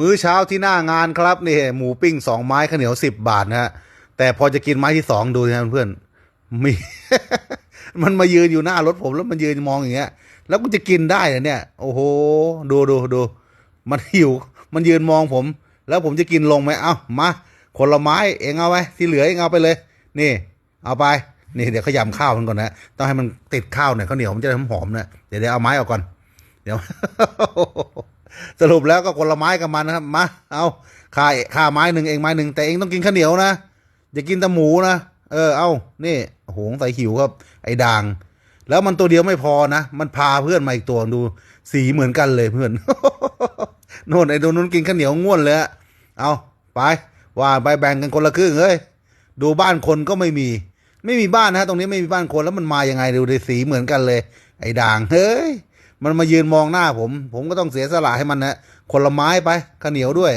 มื้อเช้าที่หน้างานครับนี่หมูปิ้งสองไม้ข้าวเหนียวสิบบาทนะฮะแต่พอจะกินไม้ที่สองดูนะเพื่อนมี มันมายืนอยู่หน้ารถผมแล้วมันยืนมองอย่างเงี้ย แล้วกูจะกินได้เหรอเนี่ย โอ้โห ดูดูดูมันหิว มันยืนมองผม แล้วผมจะกินลงไหมเอ้ามาคนละไม้เองเอาไว้ที่เหลือเองเอาไปเลย นี่ เอาไป นี่เดี๋ยวขยำข้าวมันก่อนนะต้องให้มันติดข้าวหน่อยข้าวเหนียวมันจะหอมๆนะเดี๋ยวเดี๋ยวเอาไม้ออกก่อน เดี๋ยว สรุปแล้วก็คนละไม้กับมันนะครับมาเอาค่าค่าไม้หนึ่งเองไม้หนึ่งแต่เองต้องกินข้าวเหนียวนะอย่ากินแต่หมูนะเออเอานี่โอ้โหใส่หิวครับ ไอ้ด่าง แล้วมันตัวเดียวไม่พอนะ มันพาเพื่อนมาอีกตัวดูสีเหมือนกันเลยเพื่อนโน่นไอ้ตัวนู้นกินข้าวเหนียวง่วนเลยอะเอาไปว่าไปแบ่งกันคนละครึ่งเอ้ยดูบ้านคนก็ไม่มี ไม่มีบ้านนะฮะตรงนี้ไม่มีบ้านคนแล้วมันมายังไงดูดิสีเหมือนกันเลย ไอ้ด่างเฮ้ย มันมายืนมองหน้าผม ผมก็ต้องเสียสละให้มันนะคนละไม้ไปข้าวเหนียวด้วย